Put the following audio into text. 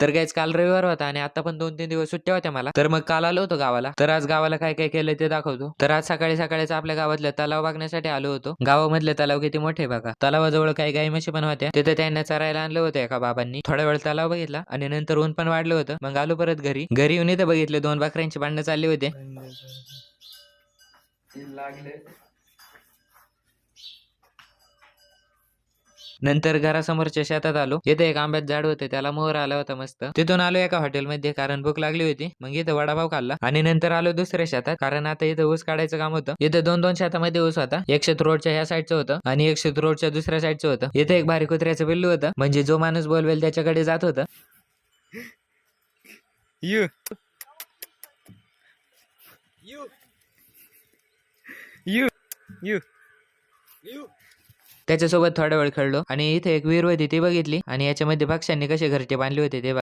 तर गाईज काल रविवार होता आणि आता पण दोन तीन दिवस सुट्ट्या होत्या मला. तर मग काल आलो होतो गावाला. तर आज गावाला काय काय केलं ते दाखवतो. तर आज सकाळी सकाळीच आपल्या गावातल्या तलाव बघण्यासाठी आलो होतो. गावामधले तलाव किती मोठे बघा. तलावाजवळ काही गाई म्हशी पण होत्या. तिथे त्यांना चरायला आणलं होतं एका बाबांनी. थोडा वेळ तलाव बघितला आणि नंतर ऊन पण वाढलं होतं. मग आलो परत घरी. घरी येऊन इथे बघितले दोन बकऱ्यांची भांडणं चालली होते. नंतर घरासमोरच्या शेतात आलो. इथे एक आंब्यात झाड होते त्याला मोहर आला होता मस्त. तिथून आलो एका हॉटेलमध्ये कारण भूक लागली होती. मग इथं वडापाव खाल्ला. आणि नंतर आलो दुसऱ्या शेतात कारण आता इथं ऊस काढायचं काम होतं. इथं दोन दोन शेतामध्ये ऊस होता. एक शेत रोडच्या ह्या साईडचं होतं आणि एक शेत रोडच्या दुसऱ्या साईडचं होतं. इथे एक भारी कुत्र्याचं बिल्लू होतं. म्हणजे जो माणूस बोलवेल त्याच्याकडे जात होता. You. You. You. You. त्याच्यासोबत थोडा वेळ खेळलो आणि इथे एक विहीर होती ती बघितली आणि याच्यामध्ये पक्ष्यांनी कसे घरटे बांधले होते ते